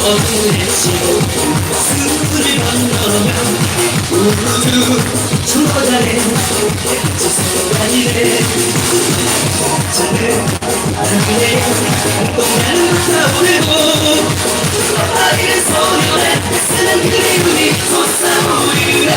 시도 술을 건너면 우주 초자에 지 순간이래 저는 하늘에 동양 타오르고 어린 소년의 쓰는 그림이 솟아오르네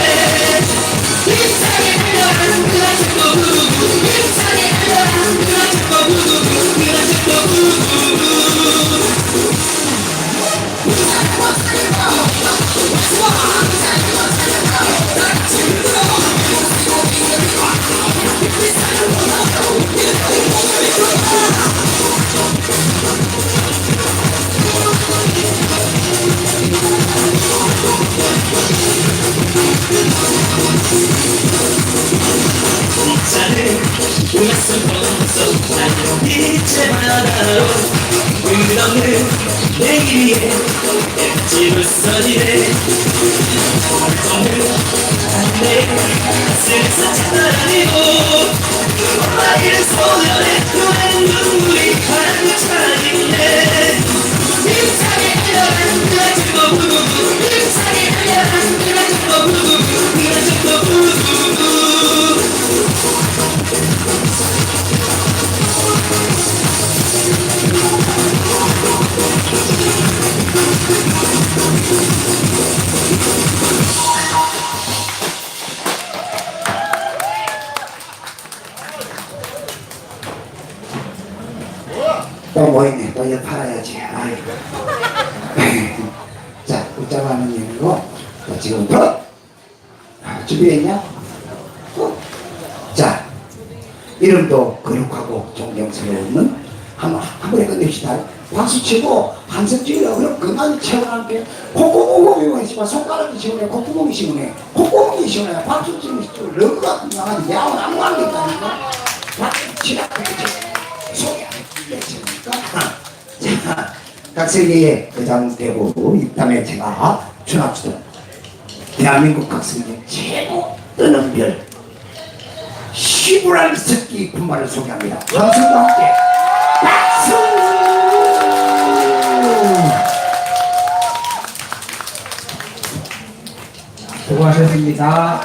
자는 우리서 벗어 나는 빛의 바다로 끝없는 내일에 앱집을 써지네 오늘 안내 가슴에서 찾아다니고 아이를 소년에 그만 눈물이 가득 차있네 힘차게 달려가는 그 아직 준비했냐? 어? 자, 이름도 거룩하고 존경스러운 한번 한 번에 끝냅시다. 박수 치고 한숨 찔러 그럼 그만 채워할게. 콧구멍이 있지만 손가락이 시원해. 콧구멍이 시원해. 콧구멍이 시원해. 박수 치면 러그 같은 강아지 야원 아무 안 된다니까. 박수 치라. 소리 안 들리니까. 자, 각 세계의 의장 대부 입담에 제가 준합수도 대한민국 각성의 최고 뜨는 별 시부란 새끼 군마를 소개합니다. 박수와 함께 박수! 수고하셨습니다.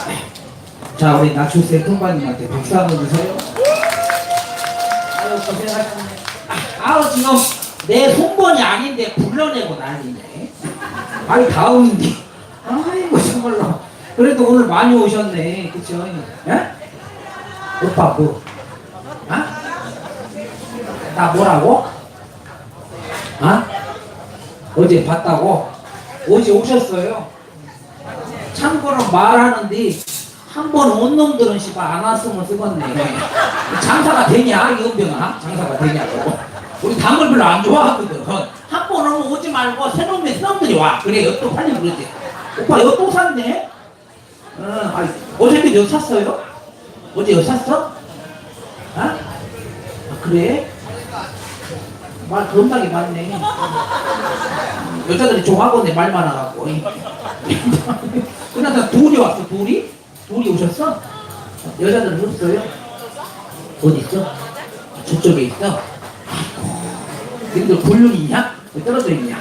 자, 우리 나출세 통관님한테 박수 한번 주세요. 아유, 고생하셨네. 아우, 지금 내 손번이 아닌데 불러내고 난리네. 아유, 다음인데. 아이고, 정말로. 그래도 오늘 많이 오셨네. 그쵸? 예? 오빠, 뭐? 아? 나 뭐라고? 아? 어제 봤다고? 어제 오셨어요? 참고로 말하는데 한 번 온 놈들은 씨발 안 왔으면 쓰겠네. 장사가 되냐 이 은병아? 장사가 되냐고. 우리 단걸 별로 안 좋아하거든. 한 번 오면 오지 말고 새 놈의 새 놈들이 와. 그래 여또 팔리면 그러지. 오빠 여또 샀네? 어, 아니, 어저께 여 샀어요? 어제 여 샀어? 아? 아 그래? 말 겁나게 많네. 여자들이 좋아하겠네 말 많아갖고. 그나저나 둘이 왔어 둘이? 둘이 오셨어? 여자들은 없어요? 어디 있어? 저쪽에 있어? 너희들 불륜 있냐? 왜 떨어져 있냐?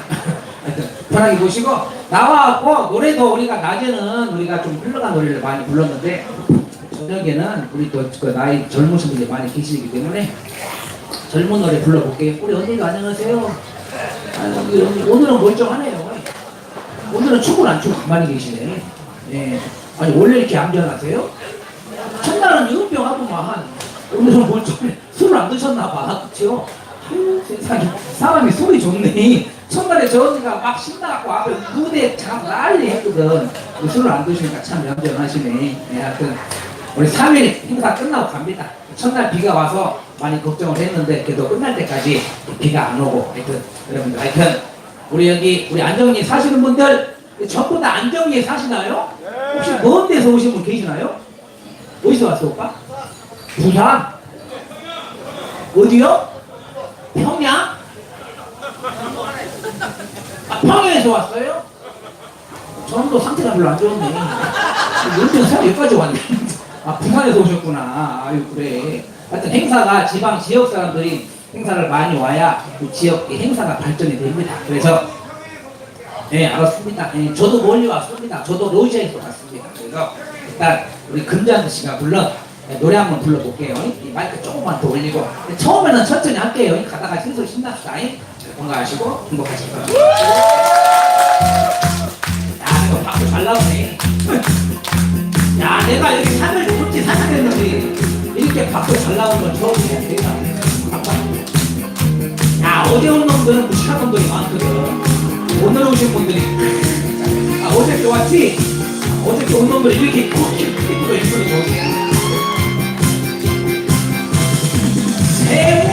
하여튼 편하게 보시고 나와갖고 노래도 우리가 낮에는 우리가 좀 흘러간 노래를 많이 불렀는데 저녁에는 우리 또 그 나이 젊으신 분들이 많이 계시기 때문에 젊은 노래 불러볼게요. 우리 언니도 안녕하세요. 아, 언니, 오늘은 멀쩡하네요. 오늘은 춤을 안 추고 가만히 계시네. 예. 아니, 원래 이렇게 얌전하세요? 첫날은 이은병하고만 오늘은 멀쩡해. 술을 안 드셨나 봐. 그쵸? 아유, 세상에. 사람이 술이 좋네. 첫날에 저 언니가 막 신나갖고 앞에 무대 참 난리 했거든. 그 술을 안 드시니까 참 얌전하시네. 예, 하여튼. 우리 3일 행사 끝나고 갑니다. 첫날 비가 와서 많이 걱정을 했는데 그래도 끝날 때까지 비가 안 오고 하여튼 여러분들 하여튼 우리 여기 우리 안정리에 사시는 분들 전부 다 안정리에 사시나요? 혹시 먼 데서 오신 분 계시나요? 어디서 왔어 오빠? 부산? 어디요? 평양? 아, 평양에서 왔어요? 저도 상태가 별로 안 좋은데 연변 사 여기까지 왔네 아 부산에서 오셨구나 아유 그래 하여튼 행사가 지방 지역 사람들이 행사를 많이 와야 그 지역 행사가 발전이 됩니다 그래서 네, 알았습니다. 예, 저도 멀리 왔습니다. 저도 러시아에서 왔습니다. 그래서 일단 우리 금잔드 씨가 불러 예, 노래 한번 불러볼게요. 이 마이크 조금만 더 올리고 처음에는 천천히 할게요. 가다가 신소 신납시다. 예. 건강하시고 행복하실 거 내가 여기 산을 좋지 산을 이렇게 박수 잘 나오는 건 처음이야. 내가 아빠. 야, 어제 온 놈들은 무식한 놈들이 많거든. 오늘 오신 분들이 아, 어제 좋았지? 어제 온 놈들이 이렇게 콕 입고 있으면. 세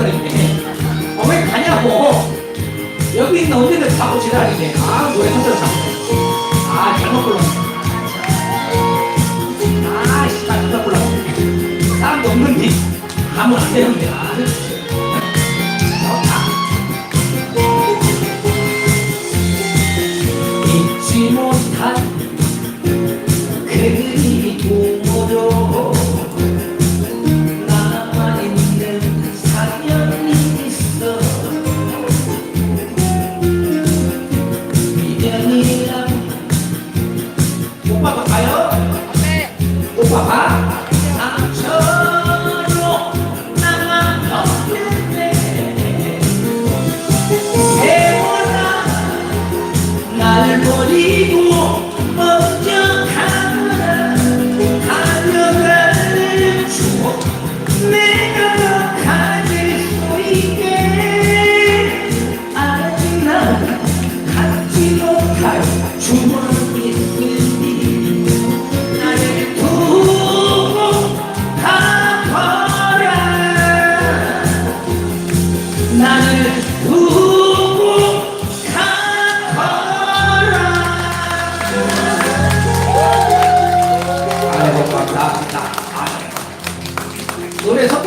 했네 어, 왜 가냐고. 여기 있는 언니들 자꾸 지랄이네 아 노래 선택을 잘못 아 잘못 불렀네. 아 씨발 잘못 불렀네. 사람도 없는데. 가면 안 되는데. 아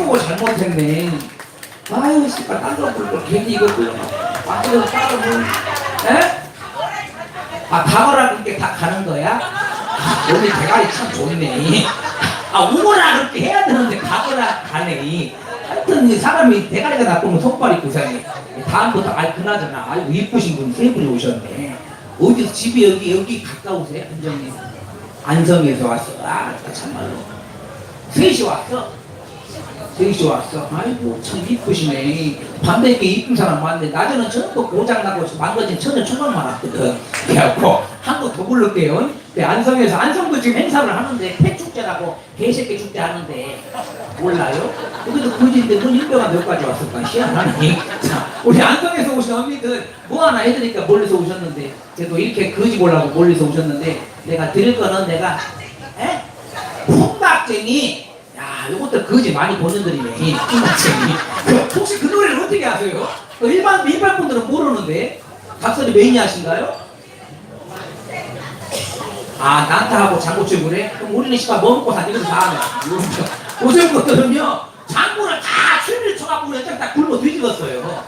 노래 섞고 잘못했네. 아유 씨발 딴거 부르고 괜히 이거 불러 완전 따로 에? 아 가거라 그렇게 다 가는 거야? 아, 오늘 대가리 참 좋네. 아 오거라 그렇게 해야 되는데 가거라 가네. 하여튼 이 사람이 대가리가 나쁘면 손발이 고상해. 다음부터 아 그나저나 아이고 이쁘신 분 세 분이 오셨네. 어디서 집이 여기 여기 가까우세요 안정이 안성에서 왔어. 아 참말로. 셋이 왔어 셋이 왔어. 아이고 참 이쁘시네. 밤에 이렇게 이쁜 사람 많은데 낮에는 전부 고장나고 망가진 천연 초반만 왔거든. 그래갖고 한거더 부를게요. 네, 안성에서 안성도 지금 행사를 하는데 폐축 축제라고 개새끼 축제 하는데 몰라요? 그래도 그지인데 문 일병가 몇 가지 왔을까? 희한하네. 자 우리 안동에서 오신 언니들 뭐 하나 해드니까? 멀리서 오셨는데. 그래도 이렇게 거지 보려고 멀리서 오셨는데 내가 드릴 거는 내가 에? 풍각쟁이 야 요것들 거지 많이 보는 들이네 풍각쟁이 그, 혹시 그 노래를 어떻게 아세요? 그 일반 일반 분들은 모르는데 각설이 매니아신가요? 아, 난타하고 장고치 그래? 그럼 우리는 씨발 뭐 먹고 사니? 이거 다 하네. 요즘 것들은요, 장구를 다 취미를 쳐갖고 연장 다 굶어 뒤집었어요.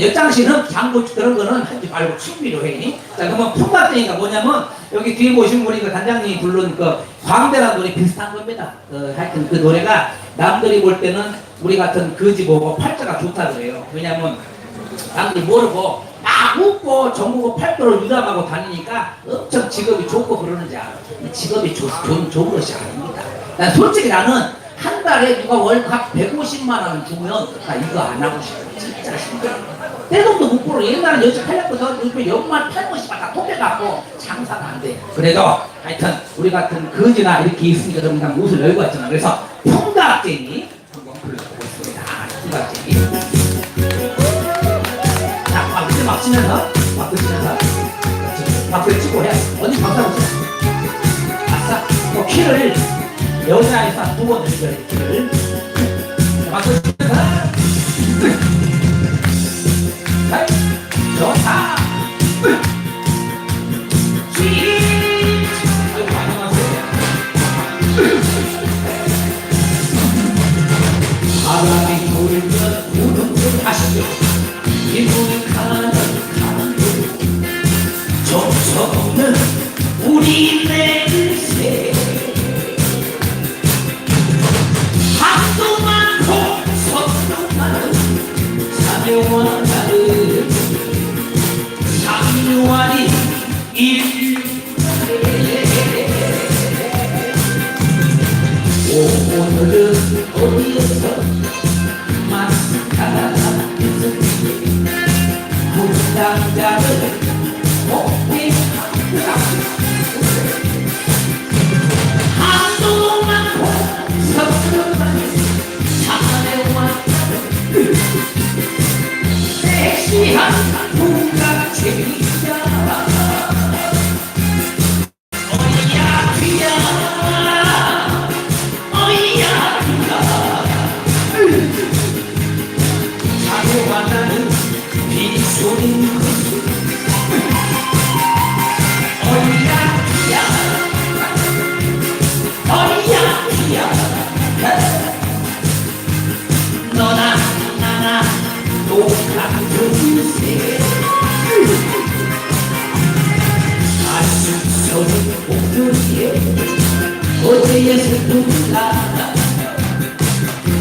연장 씨는 장구 그런 거는 하지 말고 취미로 해. 자, 그러면 품바트니까 뭐냐면, 여기 뒤에 보시면 우리 그 단장님이 부른 그 광대라는 노래 비슷한 겁니다. 어, 하여튼 그 노래가 남들이 볼 때는 우리 같은 거지 보고 팔자가 좋다 그래요. 왜냐면 남들이 모르고 막 웃고 전국고 팔도를 유담하고 다니니까 엄청 직업이 좋고 그러는지 알아. 이 직업이 좋, 좋은, 좋은 것이 아닙니다. 난 솔직히 나는 한 달에 누가 월급 150만 원 주면 나 이거 안 하고 싶어. 진짜 힘들어. 떼돈도 못 벌어. 옛날에 여자 팔렸거든. 요즘에 연말 팔고 싶어. 다 통해갖고 장사가 안 돼. 그래도 하여튼 우리 같은 거지나 이렇게 있으니까 좀 그냥 옷을 열고 왔잖아. 그래서 풍각쟁이 한번 불러보겠습니다. 풍각쟁이. 자, 박수 막 치면서, 박수 치면서. 박수 치고 해. 언니 박수 한번 쳐. 아싸, 또 키를 여자에서 한두번 늘려야 돼, 키를. 자, 박수 치면서. 자, 일류아 어제의 슬픔이다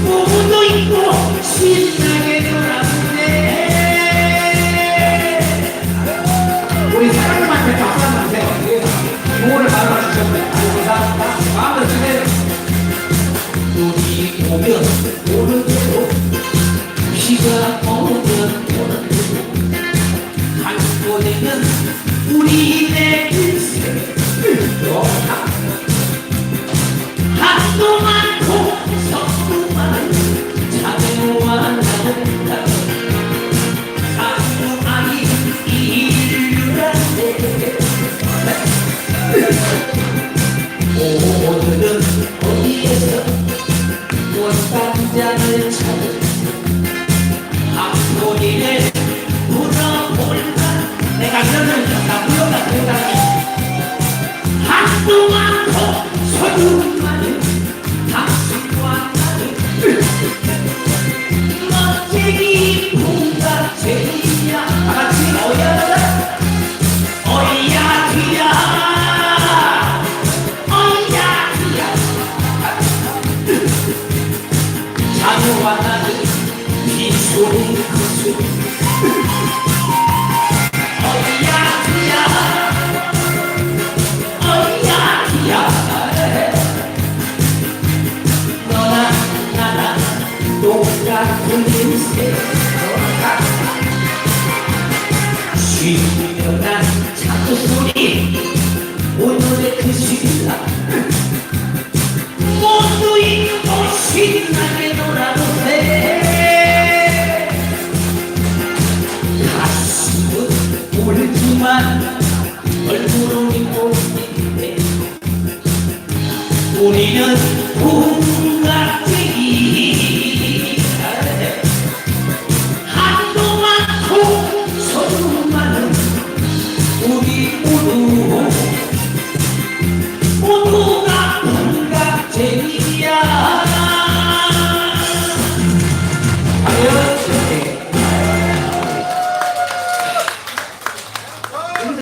부부도 있고 신나게 놀았네 우리 사장님한테 박수 한번 주세요 구호를 바로 주셨어요 감사합니다 마음을 주세요 눈이 오면 오는 대로 비가 오면 오는 대로 갈고 되면 우리 한도 많고 서두